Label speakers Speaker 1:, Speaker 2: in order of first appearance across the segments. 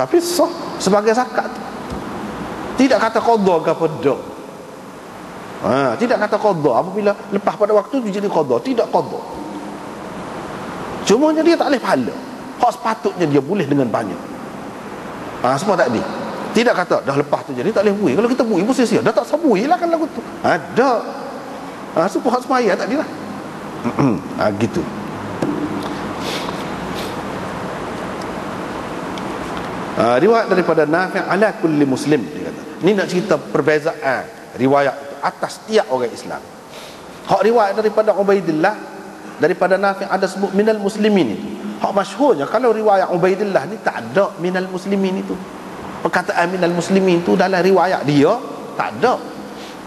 Speaker 1: tapi sah sebagai zakat. Tidak kata qada ke apa dak ha, tidak kata qada apabila lepas pada waktu itu jadi qada tidak qada cuma dia tak boleh pahala. Hak sepatutnya dia boleh dengan banyak. Ha, semua tak ada tidak kata dah lepas tu jadi tak boleh bui. Kalau kita bui pun sia-sia. Dah tak sabui lah kan lagu tu. Ada. Ha, semua hak semaya tak ada lah. Ha, gitu Uh, riwayat daripada Nafi' ala kulli muslim dia kata. Ni nak cerita perbezaan riwayat itu atas tiap orang Islam. Hak riwayat daripada Ubaidillah daripada Nafi' ada sebut minal muslimin itu. Hak masyhurnya kalau riwayat Ubaidillah ni tak ada minal muslimin itu. Perkataan minal muslimin itu dalam riwayat dia tak ada.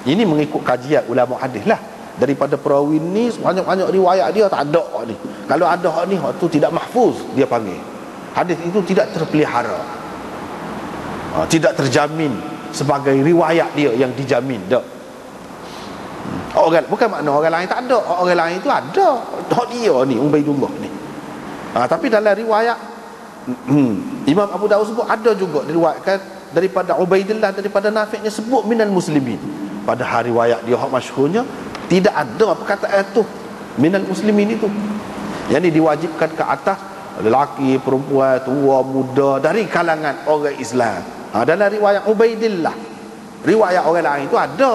Speaker 1: Ini mengikut kajian ulama hadis lah. Daripada perawi ni banyak-banyak riwayat dia tak ada hak ni. Kalau ada hak ni hak tu tidak mahfuz dia panggil. Hadis itu tidak terpelihara ha, tidak terjamin sebagai riwayat dia yang dijamin tak? Hmm. orang bukan makna orang lain tak ada. Orang lain itu ada. Hak dia ni Ubaidullah ni. Ha, tapi dalam riwayat hmm, Imam Abu Dawud sebut ada juga diriwayatkan daripada Ubaidillah daripada Nafi'nya sebut minal muslimin. Pada hari riwayat dia hak masyhurnya tidak ada perkataan itu minal muslimin itu. Yang diwajibkan ke atas lelaki, perempuan, tua, muda dari kalangan orang Islam ha, dalam riwayat Ubaidillah riwayat orang lain itu ada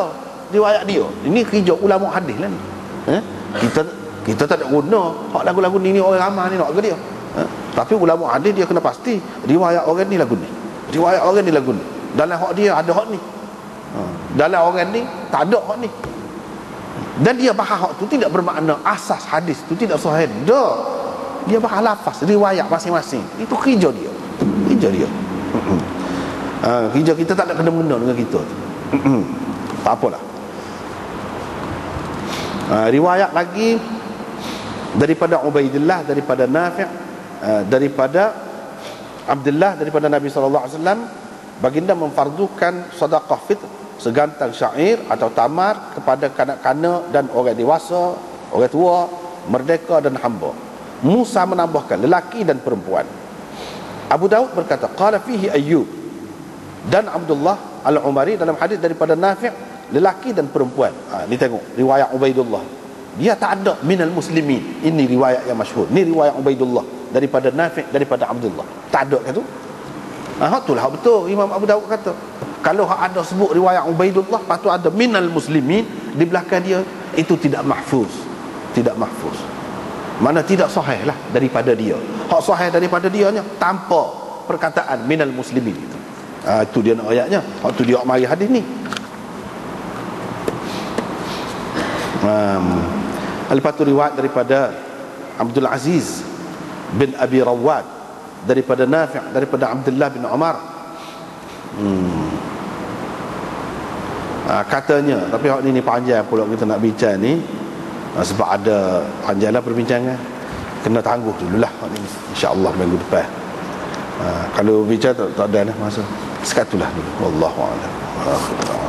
Speaker 1: riwayat dia. Ini kerja ulama hadis lah ni. Eh? kita kita tak ada guna. Hak lagu-lagu ni, ni orang ramah ni nak ke dia? Eh? tapi ulama hadis dia kena pasti riwayat orang ni lagu ni. Riwayat orang ni lagu ni. Dalam hak dia ada hak ni. Ha. dalam orang ni tak ada hak ni. Dan dia bahas hak tu tidak bermakna asas hadis tu tidak sahih. Dah. Dia bahas lafaz riwayat masing-masing. Itu kerja dia. Kerja dia ha, kerja kita tak ada kena-mena dengan kita tak apalah. Ha, riwayat lagi daripada Ubaidillah daripada Nafi' ha, daripada Abdullah daripada Nabi SAW baginda memfardukan sedekah fit segantang syair atau tamar kepada kanak-kanak dan orang dewasa orang tua merdeka dan hamba. Musa menambahkan lelaki dan perempuan. Abu Daud berkata qala fihi ayyub dan Abdullah Al-Umari dalam hadis daripada Nafi' lelaki dan perempuan. Ha, ni tengok riwayat Ubaidullah. Dia tak ada minal muslimin. Ini riwayat yang masyhur. Ni riwayat Ubaidullah daripada Nafi' daripada Abdullah. Tak ada ke tu? Ha, itulah betul Imam Abu Dawud kata. Kalau ada sebut riwayat Ubaidullah, patut ada minal muslimin di belakang dia, itu tidak mahfuz. Tidak mahfuz. Mana tidak sahih lah daripada dia. Hak sahih daripada dia tanpa perkataan minal muslimin itu ha, itu dia nak ayatnya. Waktu dia mari hadis ni. Um, lepas tu riwayat daripada Abdul Aziz bin Abi Rawad daripada Nafi' daripada Abdullah bin Umar. Hmm. ha, katanya tapi hak ni, ni panjang pula kita nak bincang ni. Ha, sebab ada panjanglah perbincangan. Kena tangguh dululah insyaAllah minggu depan. Ha, kalau bincang tak, tak ada lah masa sekatulah dulu. Wallahu a'lam